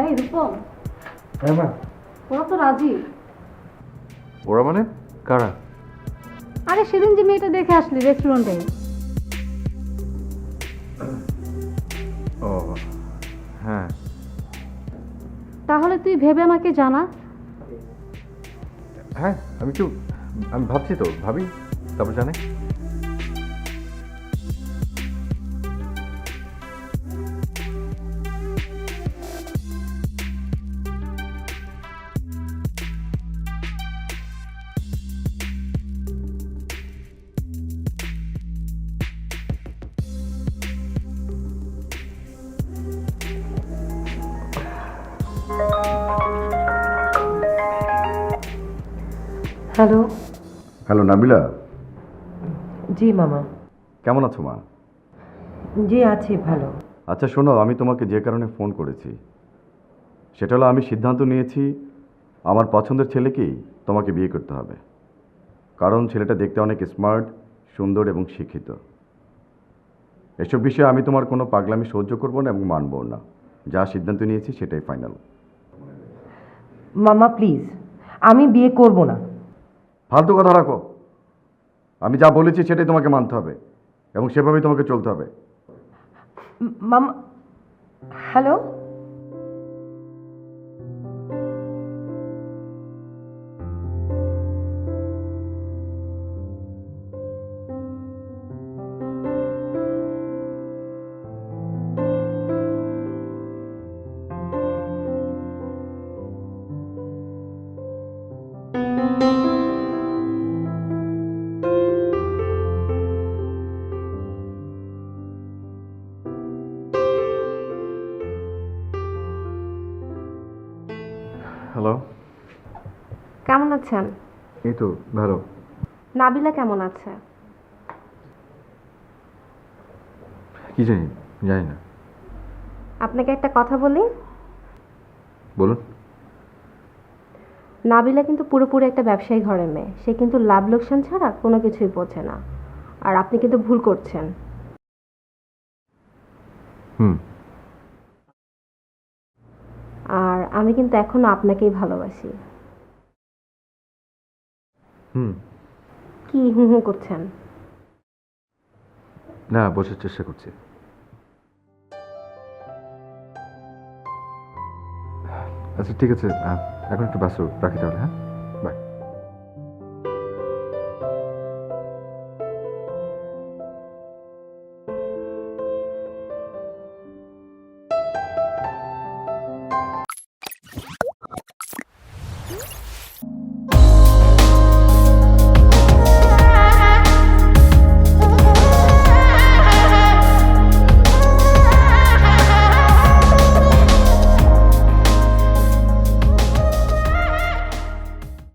এই রূপম হ্যাঁ মা। ওরা তো রাজি। ওরা মানে? কারা? আরে সেদিন যে মেয়েটা দেখে আসলি রেস্টুরেন্টে ও হ্যাঁ। তাহলে তুই ভেবে আমাকে জানা। হ্যাঁ আমি একটু আমি ভাবছি তো ভাবি তারপর জানে হ্যালো। হ্যালো নাবিলা। জি মামা। কেমন আছো মা? জি আছি ভালো। আচ্ছা শোনো আমি তোমাকে যে কারণে ফোন করেছি সেটা হলো আমি সিদ্ধান্ত নিয়েছি আমার পছন্দের ছেলেকেই তোমাকে বিয়ে করতে হবে। কারণ ছেলেটা দেখতে অনেক স্মার্ট সুন্দর এবং শিক্ষিত। এসব বিষয়ে আমি তোমার কোনো পাগলামি সহ্য করব না এবং মানবো না। যা সিদ্ধান্ত নিয়েছি সেটাই ফাইনাল। মামা প্লিজ আমি বিয়ে করব না। ফালতু কথা রাখো। আমি যা বলেছি সেটাই তোমাকে মানতে হবে এবং সেভাবেই তোমাকে চলতে হবে। মামা, হ্যালো? হ্যালো কেমন আছেন? এই তো ভালো। নাবিলা কেমন আছে? কি জানি জানি না। আপনাকে একটা কথা বলি? বলুন। নাবিলা কিন্তু পুরোপুরি একটা ব্যবসায়ী ঘরের মেয়ে। সে কিন্তু লাভ লোকসান ছাড়া কোনো কিছুই বোঝে না। আর আপনি কিন্তু ভুল করছেন। হুম আর আমি কিন্তু এখনও আপনাকেই ভালোবাসি। হুম। কি হু হু করছেন? না বোঝার চেষ্টা করছি। আচ্ছা ঠিক আছে এখন একটু ব্যস্ত রাখি তাহলে হ্যাঁ?